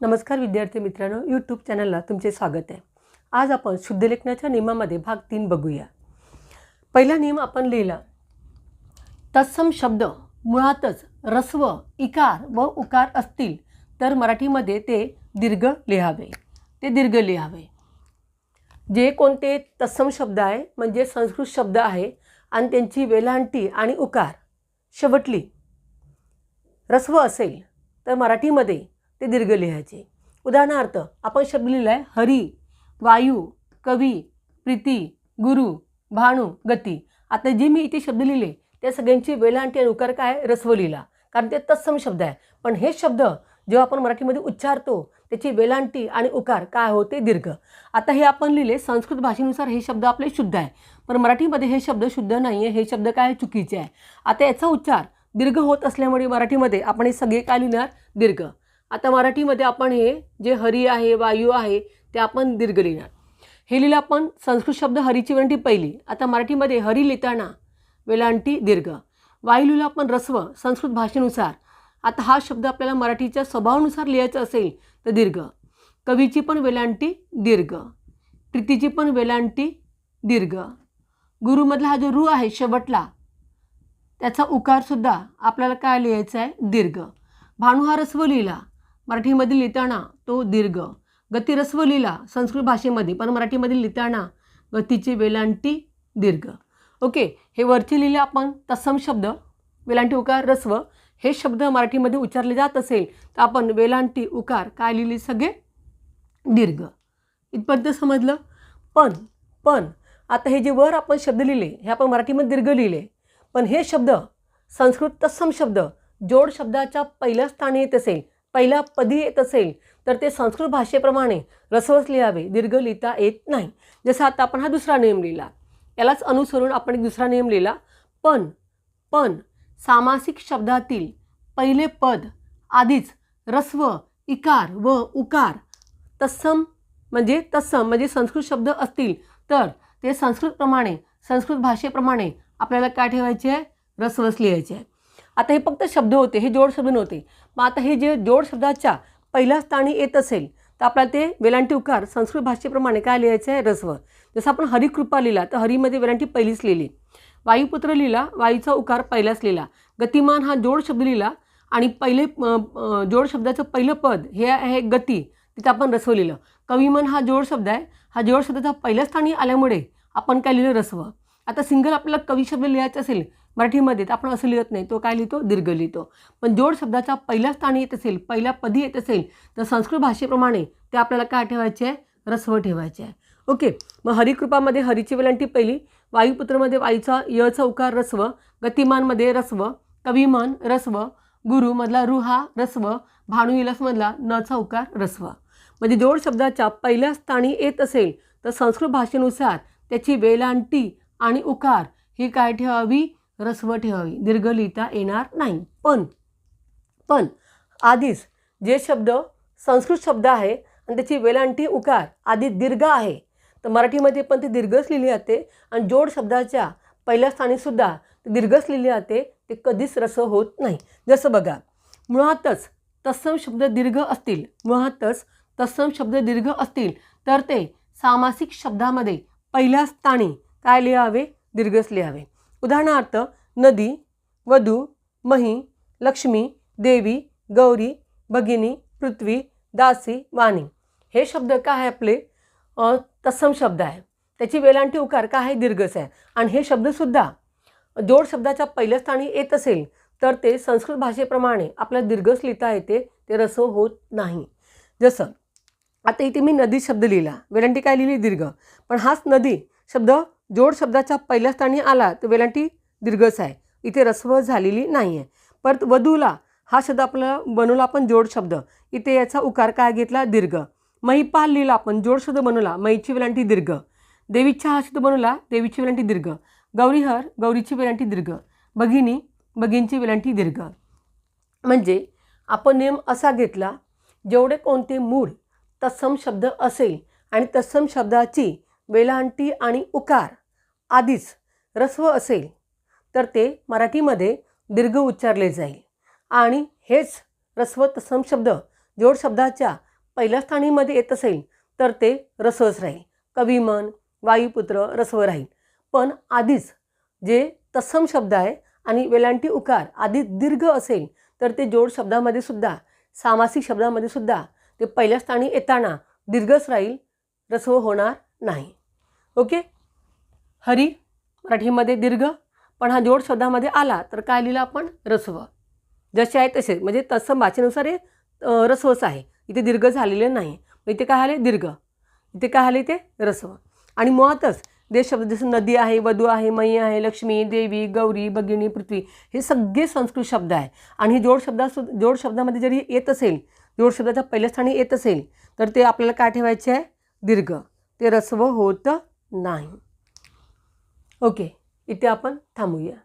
नमस्कार विद्यार्थी मित्रांनो यूट्यूब चॅनलला तुमचे स्वागत आहे. आज आपण शुद्धलेखनाच्या नियमामध्ये भाग तीन बघूया. पहिला नियम आपण लिहिला तत्सम शब्द मुळातच रस्व इकार व उकार असतील तर मराठीमध्ये ते दीर्घ लिहावे. ते दीर्घ लिहावे. जे कोणते तत्सम शब्द आहे म्हणजे संस्कृत शब्द आहे आणि त्यांची वेलांटी आणि उकार शेवटली रस्व असेल तर मराठीमध्ये ते दीर्घ लिहायचे. उदाहरणार्थ आपण शब्द लिहिला आहे हरी वायू कवी प्रीती गुरु भाणू गती. आता जे मी इथे शब्द लिहिले त्या सगळ्यांची वेलांटी आणि उकार काय रस्व लिहिला कारण ते तत्सम शब्द आहे. पण हे शब्द जेव्हा आपण मराठीमध्ये उच्चारतो त्याची वेलांटी आणि उकार काय होते दीर्घ. आता हे आपण लिहिले संस्कृत भाषेनुसार हे शब्द आपले शुद्ध आहे. पण मराठीमध्ये हे शब्द शुद्ध नाही आहे हे शब्द काय चुकीचे आहे. आता याचा उच्चार दीर्घ होत असल्यामुळे मराठीमध्ये आपण हे सगळे काय लिहिणार? दीर्घ. आता मराठीमध्ये आपण हे जे हरी आहे वायू आहे ते आपण दीर्घ लिहिणार. हे लिहिलं आपण संस्कृत शब्द हरीची वेलांटी पहिली. आता मराठीमध्ये हरी लिहिताना वेलांटी दीर्घ. वायू लिहिलं आपण रस्व संस्कृत भाषेनुसार. आता हा शब्द आपल्याला मराठीच्या स्वभावानुसार लिहायचा असेल तर दीर्घ. कवीची पण वेलांटी दीर्घ. प्रीतीची पण वेलांटी दीर्घ. गुरुमधला हा जो रू आहे शेवटला त्याचा उकारसुद्धा आपल्याला काय लिहायचा आहे? दीर्घ. भानु हा रस्व लिहिला. मराठीमध्ये लिहिताना तो दीर्घ. गतिरस्व लिहिला संस्कृत भाषेमध्ये पण मराठीमध्ये लिहिताना गतीची वेलांटी दीर्घ. ओके हे वरची लिहिले आपण तत्सम शब्द वेलांटी उकार रस्व. हे शब्द मराठीमध्ये उच्चारले जात असेल तर आपण वेलांटी उकार काय लिहिले सगळे? दीर्घ. इथपर्यंत समजलं? पण पण आता हे जे वर आपण शब्द लिहिले हे आपण मराठीमध्ये दीर्घ लिहिले. पण हे शब्द संस्कृत तत्सम शब्द जोड शब्दाच्या पहिल्या स्थानी येत असेल पहिला पदी येत असेल तर ते संस्कृत भाषेप्रमाणे रसवस लिहावे दीर्घ लिहिता येत नाही. जसं आता आपण हा दुसरा नियम लिहिला. यालाच अनुसरून आपण एक दुसरा नियम लिहिला. पण पण सामासिक शब्दातील पहिले पद आधीच रस्व इकार व उकार तत्सम म्हणजे तत्सम म्हणजे संस्कृत शब्द असतील तर ते संस्कृतप्रमाणे संस्कृत भाषेप्रमाणे आपल्याला काय ठेवायचे आहे? रसवस लिहायचे आहे. आता हे फक्त शब्द होते हे जोड शब्द नव्हते. मग आता हे जे जोड शब्दाच्या पहिल्या स्थानी येत असेल तर आपल्याला ते वेलांटी उकार संस्कृत भाषेप्रमाणे काय लिहायचं आहे? रस्व. जसं आपण हरिकृपा लिहिला तर हरीमध्ये वेलांटी पहिलीच लिहिली. वायुपुत्र लिहिला वायूचा उकार पहिलाच लिहिला. गतिमान हा जोड शब्द लिहिला आणि पहिले जोड शब्दाचं पहिलं पद हे आहे गती. तिथं आपण रस्व लिहिलं. कविमन हा जोड शब्द आहे. हा जोड शब्दाचा पहिल्या स्थानी आल्यामुळे आपण काय लिहिलं? रस्व. आता सिंगल आपल्याला कवी शब्द लिहायचा असेल मराठीमध्ये. तर आपण असं लिहित नाही. तो काय लिहितो? दीर्घ लिहितो. पण जोड शब्दाच्या पहिल्या स्थानी येत असेल पहिल्या पदी येत असेल तर संस्कृत भाषेप्रमाणे ते आपल्याला काय ठेवायचे आहे? रस्व ठेवायचे आहे. ओके. मग हरिकृपामध्ये हरीची वेलांटी पहिली. वायुपुत्रमध्ये वायूचा यचा उकार रस्व. गतिमानमध्ये रस्व. कविमान रस्व. गुरुमधला रुहा रस्व. भानुविलासमधला न नचा उकार रस्व. म्हणजे जोड शब्दाच्या पहिल्या स्थानी येत असेल तर संस्कृत भाषेनुसार त्याची वेलांटी आणि उकार ही काय ठेवावी? रस्व ठेवावी दीर्घ लिहिता येणार नाही. पण पण आधीच जे शब्द संस्कृत शब्द आहे आणि त्याची वेलांटी उकार आधी दीर्घ आहे. तर मराठीमध्ये पण ती दीर्घच लिहिली जाते आणि जोड शब्दाच्या पहिल्या स्थानीसुद्धा ती दीर्घच लिहिली जाते ते कधीच रस्व होत नाही. जसं बघा मुळातच तत्सम शब्द दीर्घ असतील मुळातच तत्सम शब्द दीर्घ असतील तर ते सामासिक शब्दामध्ये पहिल्या स्थानी काय लिहावे? दीर्घच लिहावे. उदाहरणार्थ नदी वधू मही लक्ष्मी देवी गौरी भगिनी पृथ्वी दासी वाणी. हे शब्द काय आहे आपले? तत्सम शब्द आहे. त्याची वेलांटी उकार काय आहे? दीर्घच आहे. आणि हे शब्दसुद्धा जोड शब्दाच्या पहिल्या स्थानी येत असेल तर ते संस्कृत भाषेप्रमाणे आपल्याला दीर्घच लिहिता येते ते रसव होत नाही. जसं आता इथे मी नदी शब्द लिहिला. वेलांटी काय लिहिली? दीर्घ. पण हाच नदी शब्द जोड शब्दाच्या पहिल्या स्थानी आला तर वेलांटी दीर्घच आहे. इथे रस्व झालेली नाही आहे परत वधूला हा शब्द आपला बनवला आपण जोड शब्द. इथे याचा उकार काय घेतला? दीर्घ. महिपाल लिहिला आपण जोड शब्द बनवला मईची वेलांटी दीर्घ. देवीच्या हा शब्द बनवला देवीची वेलांटी दीर्घ. गौरीहर गौरीची वेलांटी दीर्घ. भगिनी भगिनीची वेलांटी दीर्घ. म्हणजे आपण नियम असा घेतला जेवढे कोणते मूळ तत्सम शब्द असेल आणि तत्सम शब्दाची वेलांटी आणि उकार आधीच रस्व असेल तर ते मराठीमध्ये दीर्घ उच्चारले जाईल. आणि हेच रस्व तत्सम शब्द जोड शब्दाच्या पहिल्या स्थानीमध्ये येत असेल तर ते रसवच राहील. कविमन वायुपुत्र रस्व राहील. पण आधीच जे तत्सम शब्द आहे आणि वेलांटी उकार आधी दीर्घ असेल तर ते जोड शब्दामध्ये सुद्धा सामासिक शब्दामध्ये सुद्धा ते पहिल्या स्थानी येताना दीर्घच राहील रस्व होणार नाही. ओके? हरी मराठीमध्ये दीर्घ पण हा जोड शब्दामध्ये आला तर काय लिहिलं आपण? रसव. जसे आहे तसे. म्हणजे तसं भाषेनुसार हे अ, रसवच आहे. इथे दीर्घ झालेले नाही. मग इथे काय आले? दीर्घ. इथे काय आले? ते रसव. आणि मुळातच देश शब्द जसं नदी आहे वधू आहे मयी आहे लक्ष्मी देवी गौरी भगिनी पृथ्वी हे सगळे संस्कृत शब्द आहे. आणि हे जोड शब्दा जोड शब्दामध्ये जरी येत असेल जोड शब्दाच्या पहिल्या स्थानी येत असेल तर ते आपल्याला काय ठेवायचे आहे? दीर्घ. ते रस्व होत नाही. ओके इथे आपण थांबूया.